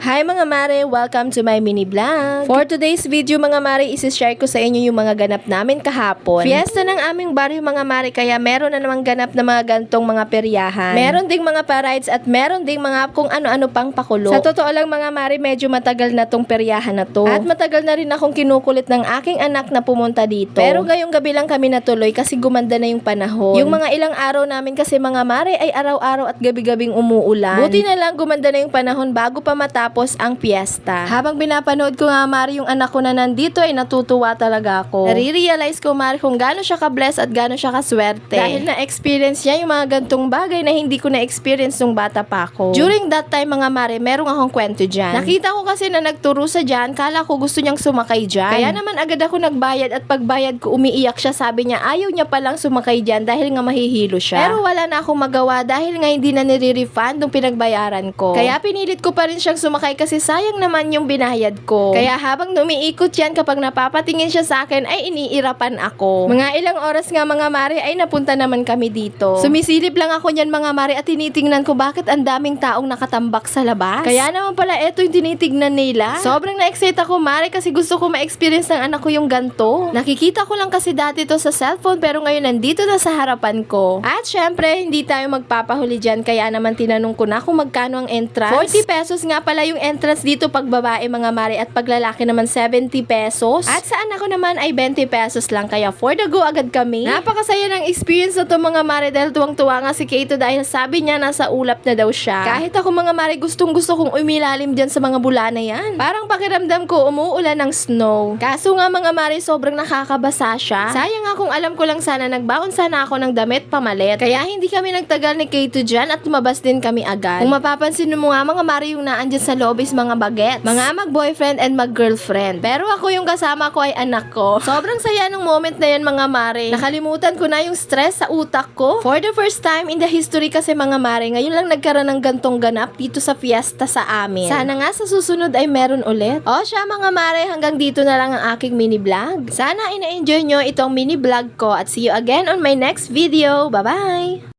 Hi mga mare! Welcome to my mini vlog. For today's video mga mare, isi-share ko sa inyo yung mga ganap namin kahapon. Fiesta ng aming baryo mga mare, kaya meron na namang ganap na mga gantong mga peryahan. Meron ding mga parides at meron ding mga kung ano-ano pang pakulo. Sa totoo lang mga mare, medyo matagal na tong peryahan na to. At matagal na rin akong kinukulit ng aking anak na pumunta dito. Pero ngayong gabi lang kami natuloy kasi gumanda na yung panahon. Yung mga ilang araw namin kasi mga mare ay araw-araw at gabi-gabing umuulan. Buti na lang gumanda na yung panahon bago pa matapos ang piyesta. Habang pinapanood ko nga Mari yung anak ko na nandito ay natutuwa talaga ako. Nare-realize ko Mari kung gaano siya ka-bless at gaano siya kaswerte. Dahil na-experience niya yung mga gantong bagay na hindi ko na-experience nung bata pa ako. During that time mga Mari, merong akong kwento dyan. Nakita ko kasi na nagturo sa dyan, kala ko gusto niyang sumakay dyan. Kaya naman agad ako nagbayad at pagbayad ko umiiyak siya sabi niya ayaw niya palang sumakay dyan dahil nga mahihilo siya. Pero wala na akong magawa dahil nga hindi na nire-refund yung pinagbayaran ko. Kaya pinilit ko pa rin siyang sumakay kasi sayang naman yung binayad ko. Kaya habang umiikot yan kapag napapatingin siya sa akin ay iniirapan ako. Mga ilang oras nga mga mare ay napunta naman kami dito. Sumisilip lang ako niyan mga mare at tinitingnan ko bakit ang daming taong nakatambak sa labas. Kaya naman pala eto yung tinitignan nila. Sobrang na-excite ako mare kasi gusto ko ma-experience ng anak ko yung ganto. Nakikita ko lang kasi dati to sa cellphone pero ngayon nandito na sa harapan ko. At syempre hindi tayo magpapahuli dyan kaya naman tinanong ko na kung magkano ang entrance. 40 pesos nga pala yung entrance dito pag babae mga mare at pag lalaki naman 70 pesos. At sa anak ko naman ay 20 pesos lang kaya for the go agad kami. Napakasaya ng experience na to mga mare dahil tuwang-tuwa nga si Kato dahil sabi niya nasa ulap na daw siya. Kahit ako mga mare gustong gusto kong umilalim dyan sa mga bula na yan. Parang pakiramdam ko umuulan ng snow. Kaso nga mga mare sobrang nakakabasa siya. Sayang nga kung alam ko lang sana nagbaon sana ako ng damit pamalit. Kaya hindi kami nagtagal ni Kato dyan at lumabas din kami agad. Kung mapapansin mo nga mga mare yung naandyan sa loob is mga bagets. Mga mag-boyfriend and mag-girlfriend. Pero ako yung kasama ko ay anak ko. Sobrang saya ng moment na yan mga mare. Nakalimutan ko na yung stress sa utak ko. For the first time in the history kasi mga mare, ngayon lang nagkaroon ng gantong ganap dito sa fiesta sa amin. Sana nga sa susunod ay meron ulit. O siya mga mare, hanggang dito na lang ang aking mini vlog. Sana ina-enjoy nyo itong mini vlog ko at see you again on my next video. Bye-bye!